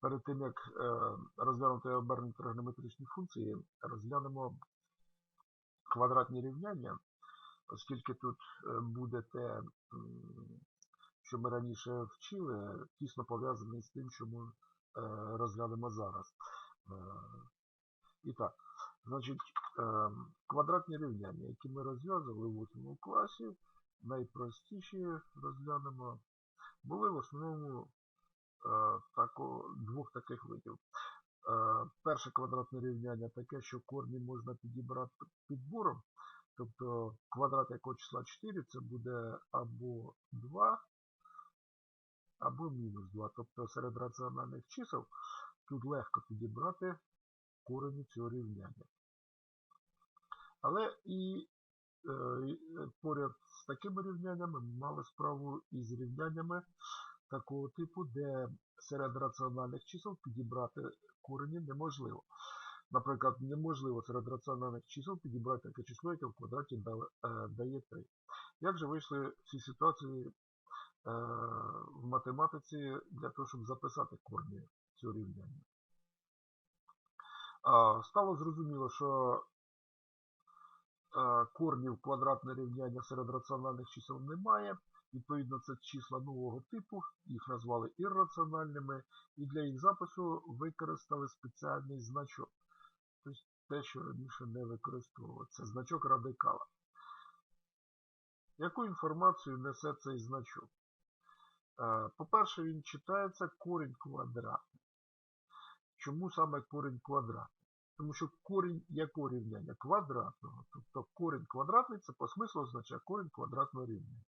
перед тим як е, розглянути обернені тригонометричні функції, розглянемо квадратні рівняння, оскільки тут е, буде те, що ми раніше вчили, тісно пов'язаний з тим, що ми е, розглянемо зараз. І так, значить, квадратні рівняння, які ми розв'язували в 8 класі, найпростіші розглянемо, були в основному тако, двох таких видів. Е, Перше квадратне рівняння таке, що корні можна підібрати підбором. Тобто квадрат якого числа 4 це буде або 2, або мінус 2. Тобто серед раціональних чисел тут легко підібрати корені цього рівняння. Але і е, е, поряд з такими рівняннями ми мали справу із рівняннями такого типу, де серед раціональних чисел підібрати корені неможливо. Наприклад, неможливо серед раціональних чисел підібрати таке число, яке в квадраті е, дає 3. Як же вийшли в цій ситуації е, в математиці для того, щоб записати корні цього рівняння? Стало зрозуміло, що е, корнів квадратне рівняння серед раціональних чисел немає. Відповідно, це числа нового типу, їх назвали ірраціональними, і для їх запису використали спеціальний значок. Тобто те, що раніше не використовувалося. Це значок радикала. Яку інформацію несе цей значок? Е, По-перше, він читається корінь квадратний. Чому саме корінь квадратний? Тому що корінь якого рівняння? Квадратного. Тобто корінь квадратний це по смислу означає корінь квадратного рівняння.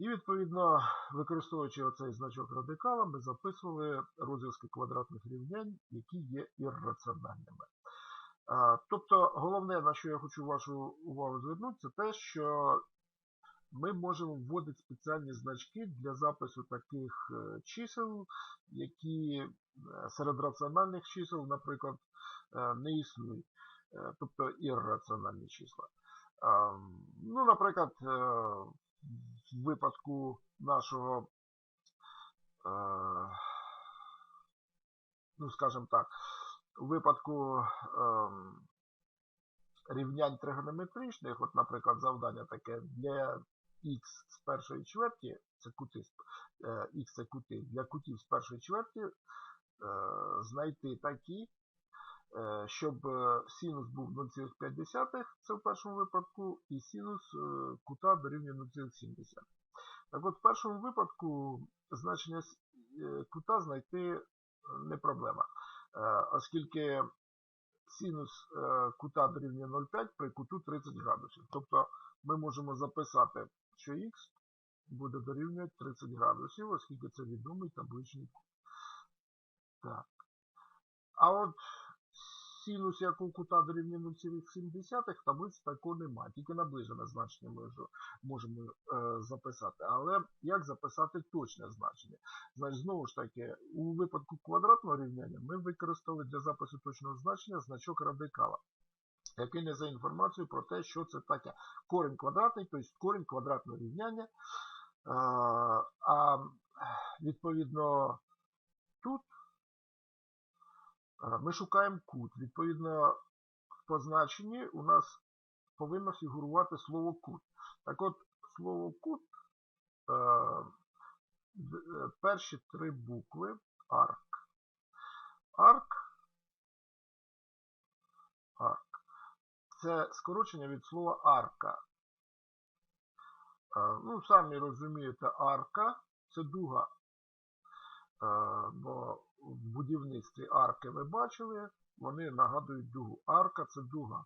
І відповідно, використовуючи оцей значок радикала, ми записували розв'язки квадратних рівнянь, які є ірраціональними. Тобто, головне, на що я хочу вашу увагу звернути, це те, що ми можемо вводити спеціальні значки для запису таких е, чисел, які е, серед раціональних чисел, наприклад, е, не існують, тобто ірраціональні числа. Ну, наприклад, в випадку нашого, е, ну, скажімо так, у випадку ем, рівнянь тригонометричних, от, наприклад, завдання таке для х з першої чверті, це кути, е, х це кути, для кутів з першої чверті е, знайти такі, е, щоб е, синус був 0,5, це в першому випадку, і синус е, кута дорівнює 0,7. Так от, в першому випадку значення е, кута знайти е, не проблема, е, оскільки синус е, кута дорівнює 0,5 при куту 30 градусів. Тобто ми можемо записати, що х буде дорівнювати 30 градусів, оскільки це відомий табличний кут. Так. А от синус якого кута дорівнює 0,7 в таблиці такого немає. Тільки наближене значення ми вже можемо е, записати. Але як записати точне значення? Значить, знову ж таки, у випадку квадратного рівняння ми використали для запису точного значення значок радикала, який несе інформацію про те, що це таке. Корінь квадратний, тобто корінь квадратного рівняння. А, а відповідно тут ми шукаємо кут. Відповідно, в позначенні у нас повинно фігурувати слово кут. Так от, слово кут, е, е, перші три букви арк. Арк. Арк. Це скорочення від слова арка. Е, Ну, самі розумієте, арка це дуга. Бо в будівництві арки ви бачили, вони нагадують дугу. Арка це дуга.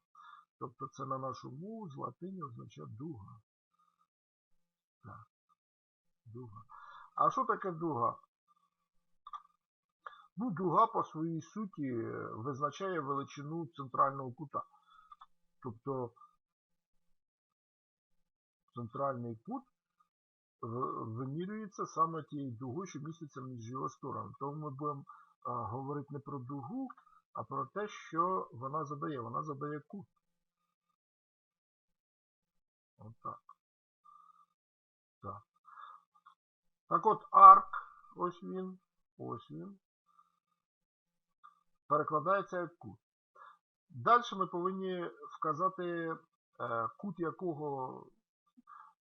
Тобто це на нашу мову з латині означає дуга. Так. Дуга. А що таке дуга? Ну, дуга по своїй суті визначає величину центрального кута. Тобто центральний кут вимірюється саме тією дугою, що міститься між його сторонами. Тому ми будемо говорити не про дугу, а про те, що вона задає. Вона задає кут. Отак. Так. Так от арк, ось він, ось він. перекладається як кут. Далі ми повинні вказати е, кут якого,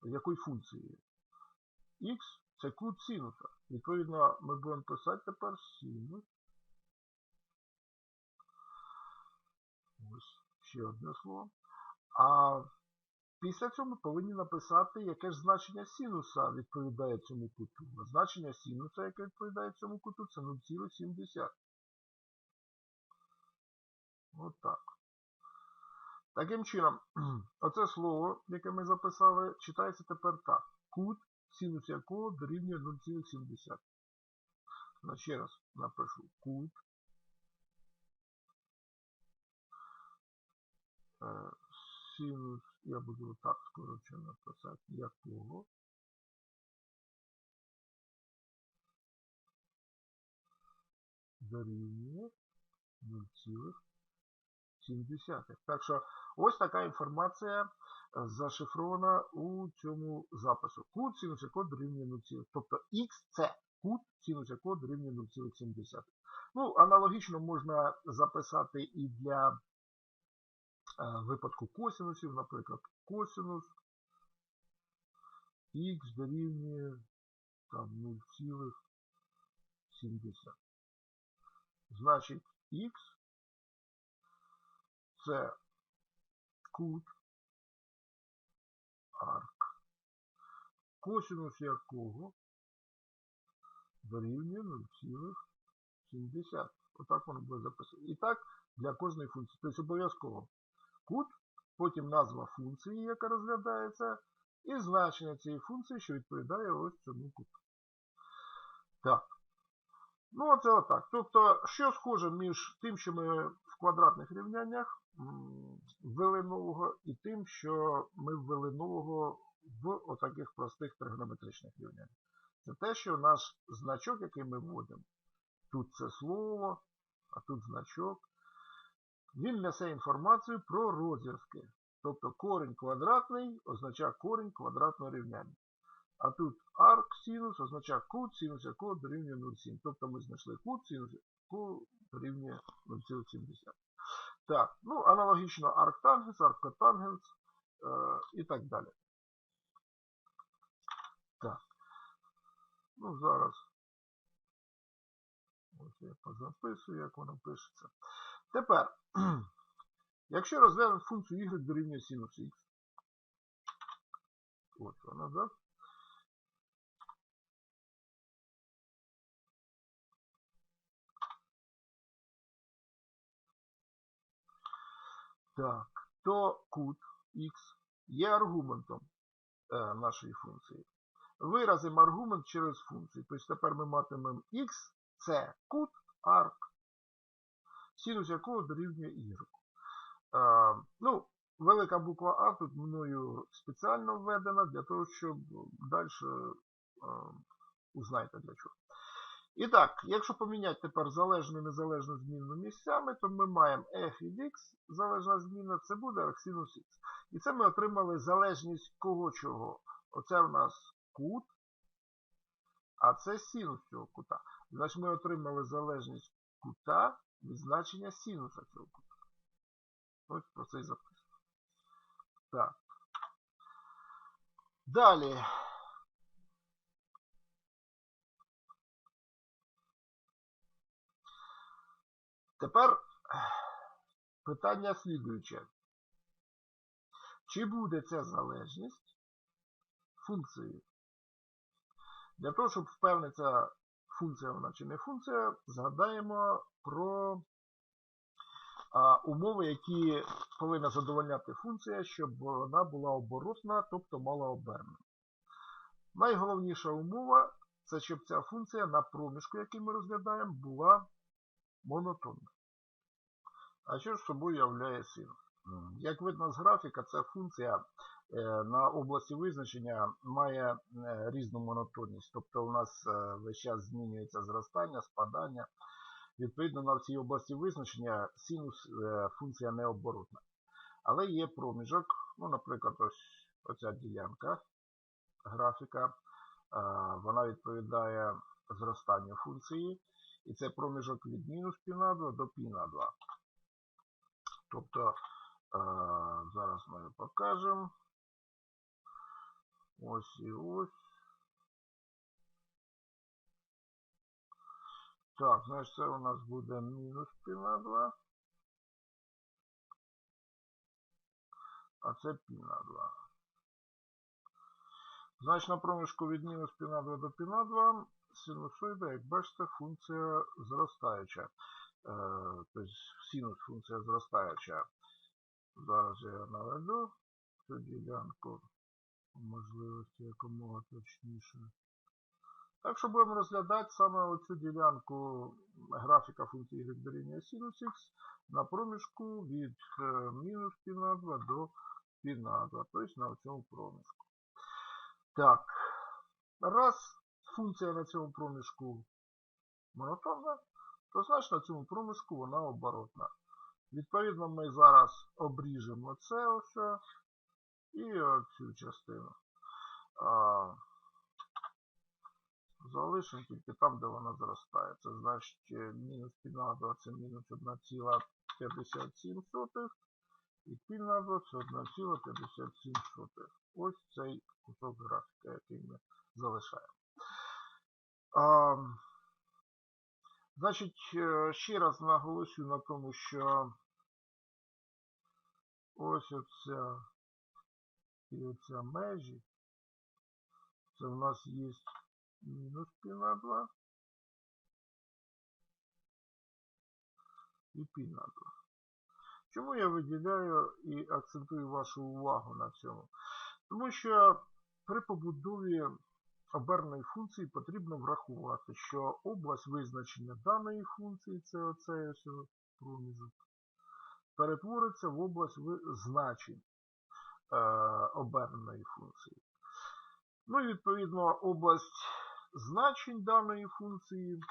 якої функції. Х це кут синуса. Відповідно, ми будемо писати тепер синус. Ось ще одне слово. А після цього ми повинні написати, яке ж значення синуса відповідає цьому куту. А Значення синуса, яке відповідає цьому куту, це 0,7. От так. Таким чином, оце слово, яке ми записали, читається тепер так. Кут, синус якого дорівнює 0,7. Ну, ще раз напишу. Кут. е, Синус, я буду так скорочено писати, якого. Дорівнює 0,7. Так що ось така інформація зашифрована у цьому запису. Кут синус якого дорівнює 0, тобто х це кут синус якого дорівнює 0,7. Ну, аналогічно можна записати і для е, випадку косинусів, наприклад, косинус х дорівнює там 0,7. Значить, х це кут арк, косинус якого дорівнює 0,7. Отак воно буде записано. І так для кожної функції. Тобто обов'язково кут, потім назва функції, яка розглядається, і значення цієї функції, що відповідає ось цьому куту. Так. Ну, оце отак. Тобто, що схоже між тим, що ми квадратних рівняннях ввели нового, і тим, що ми ввели нового в отаких простих тригонометричних рівняннях. Це те, що наш значок, який ми вводимо, тут це слово, а тут значок, він несе інформацію про розв'язки. Тобто корінь квадратний означає корінь квадратного рівняння. А тут арк синус означає кут, синус якого дорівнює 0,7. Тобто ми знайшли кут, синус якого дорівнює 0,7. Так, ну аналогічно арктангенс, аркотангенс е, і так далі. Так. Ну, зараз. Ось я позаписую, як воно пишеться. Тепер, якщо розглянути функцію y дорівнює синус х. От вона, так? Так, то кут х є аргументом е, нашої функції. Виразимо аргумент через функцію. Тобто тепер ми матимемо х це кут арк, синус якого дорівнює y. Е, ну, велика буква А тут мною спеціально введена для того, щоб далі е, узнаєте для чого. І так, якщо поміняти тепер залежну і незалежну змінну місцями, то ми маємо f від x, залежна зміна, це буде арксинус х. І це ми отримали залежність кого чого. Оце в нас кут, а це синус цього кута. Значить ми отримали залежність кута від значення синуса цього кута. Ось про це і записано. Так. Далі. Тепер питання слідуюче. Чи буде ця залежність функцією? Для того, щоб впевнитися, функція вона чи не функція, згадаємо про а, умови, які повинна задовольняти функція, щоб вона була оборотна, тобто мала малооберна. Найголовніша умова це щоб ця функція на проміжку, який ми розглядаємо, була монотонна. А що ж собою являє синус? Як видно з графіка, ця функція е, на області визначення має е, різну монотонність. Тобто у нас е, весь час змінюється зростання, спадання. Відповідно, на цій області визначення синус функція необоротна. Але є проміжок, ну, наприклад, ось оця ділянка графіка, вона відповідає зростанню функції. І це проміжок від мінус π на 2 до π на 2. Тобто, е, зараз ми покажемо. Ось і ось. Так, значить це у нас буде мінус π на 2. А це π на 2. Значить, на проміжку від мінус π на 2 до π на 2 синусоїда, як бачите, функція зростаюча. Е, тобто синус функція зростаюча. Зараз я наведу цю ділянку можливості якомога точніше. Так що будемо розглядати саме оцю ділянку графіка функції y дорівнює синус х на проміжку від е, мінус π на 2 до π на 2, тобто на цьому проміжку. Так, раз функція на цьому проміжку монотонна, то значить на цьому проміжку вона оборотна. Відповідно, ми зараз обріжемо це ось і цю частину. А, залишимо тільки там, де вона зростає. Це значить мінус π на 2 це мінус 1,57 і π на 2 це 1,57. Ось цей кусок графіка, який ми залишаємо. А, значить, е, ще раз наголосю на тому, що ось оця і оця межі. Це в нас є мінус π на 2 і π на 2. Чому я виділяю і акцентую вашу увагу на цьому? Тому що при побудові оберної функції потрібно врахувати, що область визначення даної функції, це оцей ось проміжок, перетвориться в область значень е, оберненої функції. Ну і відповідно область значень даної функції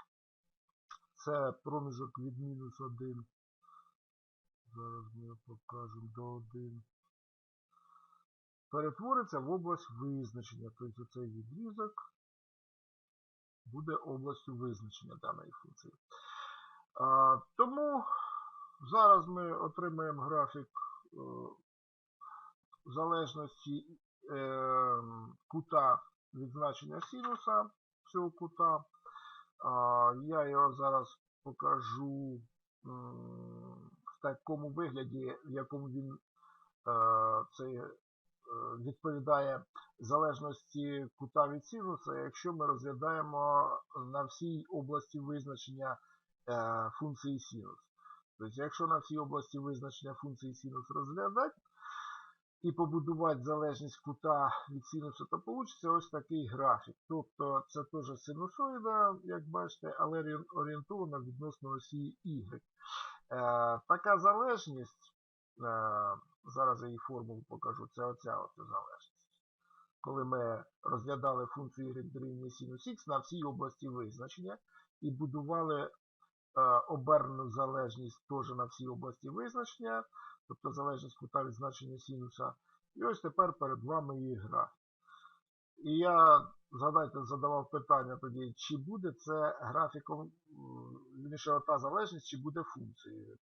це проміжок від мінус 1. Зараз ми його покажемо до 1. Перетвориться в область визначення. Тобто цей відрізок буде областю визначення даної функції. А, тому зараз ми отримаємо графік е, залежності е, кута від значення синуса цього кута. А, я його зараз покажу в такому вигляді, в якому він е, цей, відповідає залежності кута від синуса, якщо ми розглядаємо на всій області визначення е, функції синус. Тобто, якщо на всій області визначення функції синус розглядати, і побудувати залежність кута від синусу, то вийде ось такий графік. Тобто це теж синусоїда, як бачите, але орієн- орієнтована відносно осі Y. Е, така залежність, е, зараз я її формулу покажу, це оця оця залежність. Коли ми розглядали функцію y дорівнює синус х на всій області визначення і будували е, обернену залежність теж на всій області визначення, тобто залежність кута від значення синуса. І ось тепер перед вами її графік. І я, згадайте, задавав питання тоді, чи буде це графіком, вірніше, та залежність, чи буде функцією.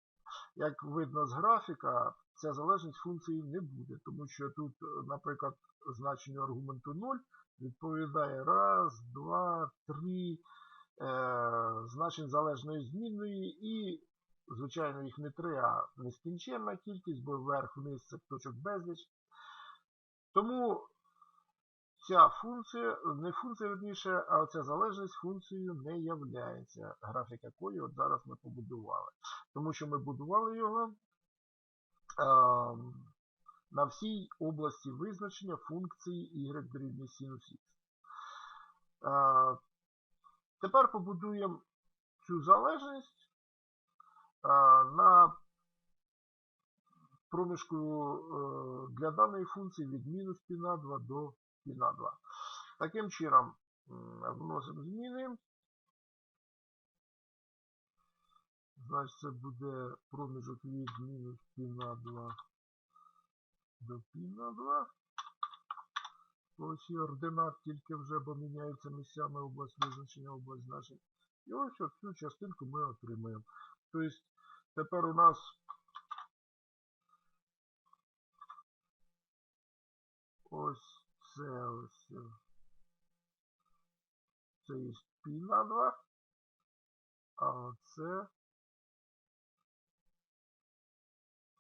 Як видно з графіка, ця залежність функції не буде, тому що тут, е, наприклад, значенню аргументу 0 відповідає раз, два, три е, значень залежної змінної і, звичайно, їх не три, а нескінченна кількість, бо вверх-вниз це точок безліч. Тому ця функція, не функція верніше, а ця залежність функцією не являється, графік якої от зараз ми побудували. Тому що ми будували його на всій області визначення функції y дорівнює синус х. Тепер побудуємо цю залежність на проміжку е, для даної функції від мінус π на 2 до π на 2. Таким чином, вносимо зміни. Значить, це буде проміжок від мінус π на 2 до π на 2. Ось і ординат тільки вже, бо міняються місцями область визначення, область значень. І ось цю частинку ми отримаємо. Тобто тепер у нас ось це ось. е, Це є π на 2, а оце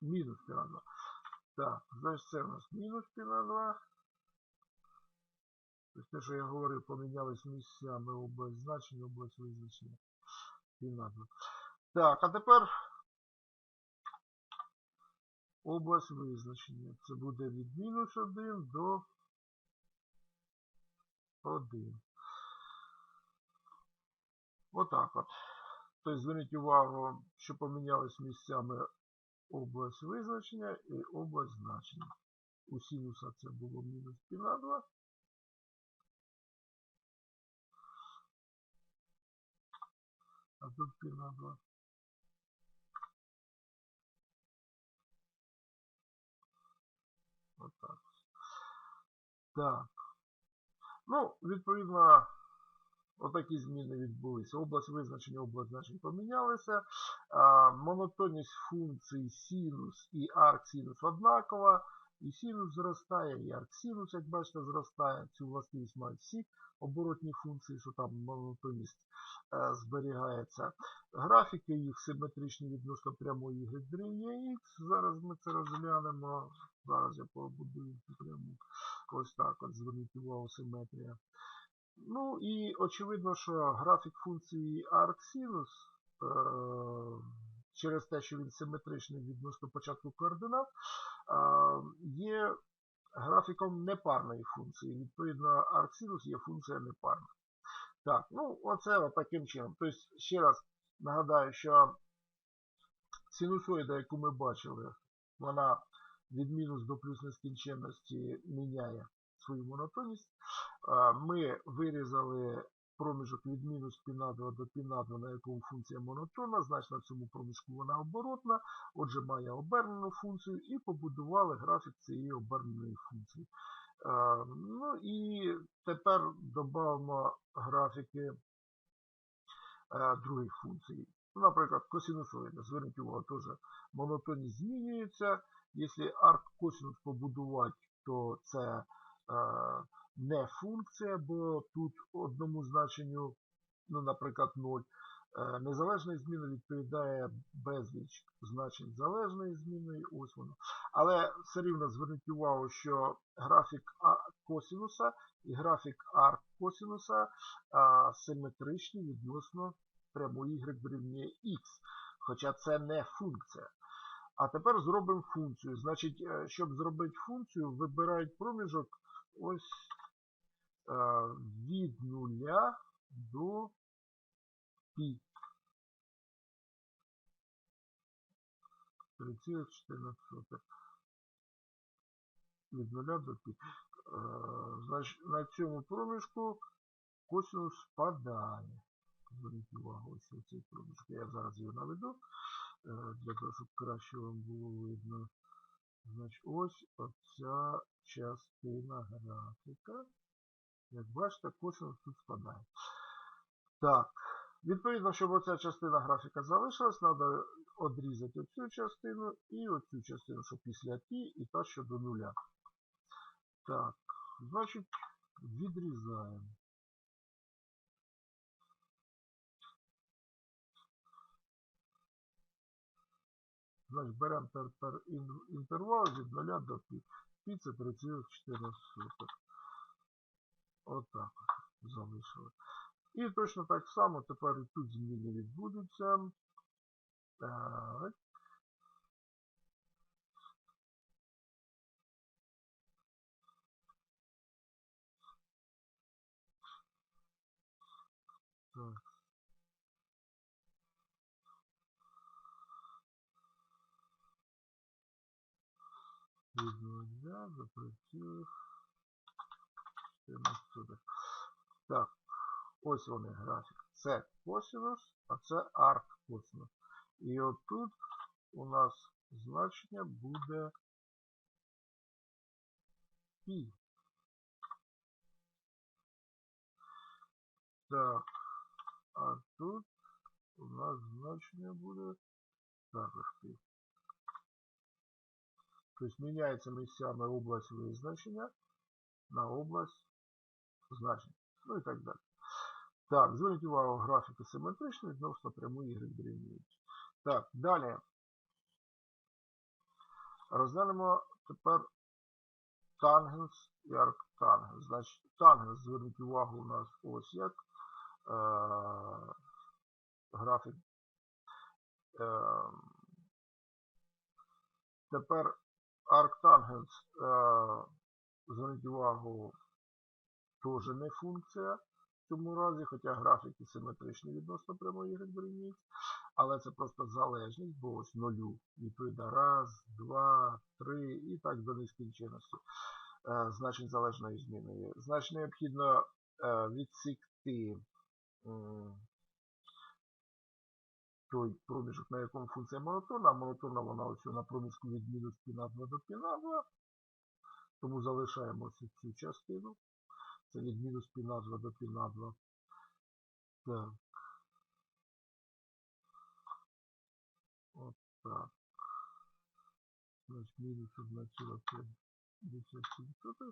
мінус пі на 2. Так, значить це у нас мінус пі на 2. Тобто те, що я говорив, помінялись місцями область значення, область визначення пі на 2. Так, а тепер область визначення. Це буде від мінус 1 до 1. Отак от. Тобто зверніть увагу, що помінялись місцями область визначення і область значення. У синуса це було мінус π на 2. А тут π на 2. Отак. Так. Ну, відповідно, отакі зміни відбулися. Область визначення, область значень помінялися. Монотонність функцій синус і арксинус однакова. І синус зростає, і арксинус, як бачите, зростає. Цю властивість мають всі оборотні функції, що там монотонність е, зберігається. Графіки їх симетричні відносно прямої x. Зараз ми це розглянемо. Зараз я побудую пряму. Ось так от зверніть увагу симетрія. Ну і очевидно, що графік функції арксинус е, через те, що він симетричний відносно початку координат, е, є графіком непарної функції. Відповідно, арксинус є функція непарна. Так, ну оце от таким чином. Тобто, ще раз нагадаю, що синусоїда, яку ми бачили, вона від мінус до плюс нескінченності міняє свою монотонність. Е, Ми вирізали проміжок від мінус π на 2 до π на 2, на якому функція монотонна, значить на цьому проміжку вона оборотна, отже має обернену функцію і побудували графік цієї оберненої функції. Ну і тепер додамо графіки других функцій. Ну, Наприклад, косинусоїда. Зверніть увагу, теж монотонність змінюється. Якщо арк косинус побудувати, то це не функція, бо тут одному значенню, ну, наприклад, 0. Е, Незалежної зміни відповідає безліч значень залежної зміни, ось воно. Але все рівно зверніть увагу, що графік косинуса і графік арк косинуса симетричні відносно прямої y дорівнює x. Хоча це не функція. А тепер зробимо функцію. Значить, е, щоб зробити функцію, вибирають проміжок ось е, від 0 до π. 3,14. Від 0 до π. Е, Значить, на цьому проміжку косинус спадає. Зверніть увагу, ось цей проміжок. Я зараз його наведу, е, для того, щоб краще вам було видно. Значить, ось оця частина графіка. Як бачите, косинус тут спадає. Так, відповідно, щоб оця частина графіка залишилась, треба одрізати оцю частину і оцю частину, що після ті, і та, що до нуля. Так, значить, відрізаємо. Значить, беремо тепер ін- інтервал від 0 до π. Пі це 3,4. Отак от залишили. І точно так само тепер і тут зміни відбудуться. Так. Так. Від нуля до прицілих 14. Так, ось вони графік. Це косинус, а це арк косинус. І отут у нас значення буде π. Так, А тут у нас значення буде також π. Тобто міняється місцями область визначення на область значень. Ну і так далі. Так, зверніть увагу, графіки симетричні відносно прямої y дорівнюють. Так, далі. Розглянемо тепер тангенс і арктангенс. Значить, тангенс, зверніть увагу, у нас ось як е, графік. Е, тепер арктангенс, зверніть увагу, теж не функція в цьому разі, хоча графіки симетричні відносно прямої y. Але це просто залежність, бо ось нулю відповідає раз, два, три і так до нескінченності е, значень залежної зміни. Значить, необхідно е, відсікти той проміжок, на якому функція монотонна, а монотонна вона ось на проміжку від мінус піназва до піназва. Тому залишаємо ось цю частину. Це від мінус піназва до піназва. Так. От так. Значить, мінус 1,5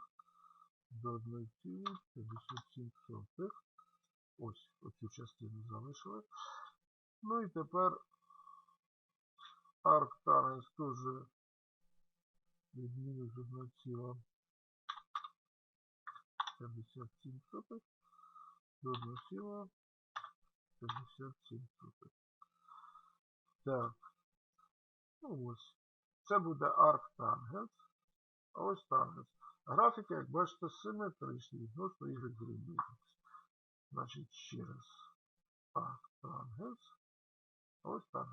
до 1,57. Ось оцю частину залишили. Ну і тепер арктангенс теж від мінус 1,57 до 1,57. Так. Ну ось. Це буде арктангенс. А ось тангенс. Графіки, як бачите, симетричні відносно y дорівнює. Значить, ще раз. Арктангенс. Ось так.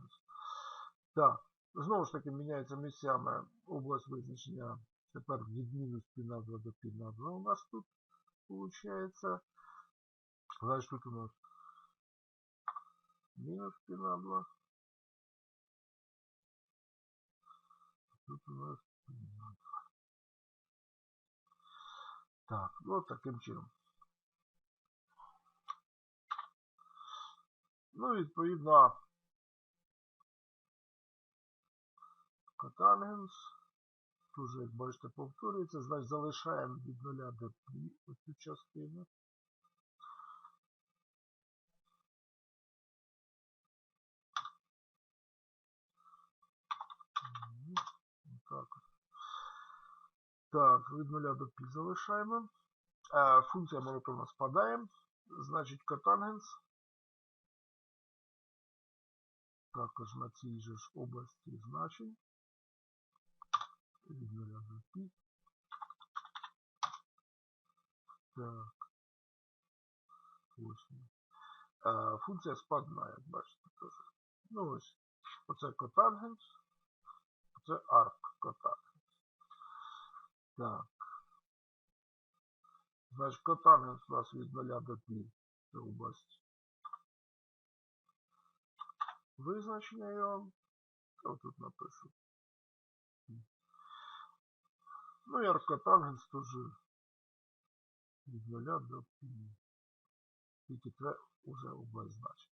Так. Знову ж таки, міняється місцями область визначення. Тепер від мінус пі на ну, 2 до пі на 2 у нас тут виходить. Значить тут у нас мінус пі на 2. Тут у нас пі на 2. Так, ну таким чином. Ну, відповідно. Котангенс. Тут, як бачите, повторюється. Значить, залишаємо від 0 до π оцю частину. Так. Так, від 0 до π залишаємо. Е, Функція монотонно спадає. Значить, котангенс. Також на цій же ж області значень. Від 0 до π. Так. Ось. Е, Функція спадна, як бачите. теж. Ну ось. Оце котангенс. Оце арк котангенс. Так. Значить, котангенс у нас від 0 до π. Це область. Визначення вам. Ось тут напишу. Ну і аркотангенс теж від 0 до π. Тільки це вже.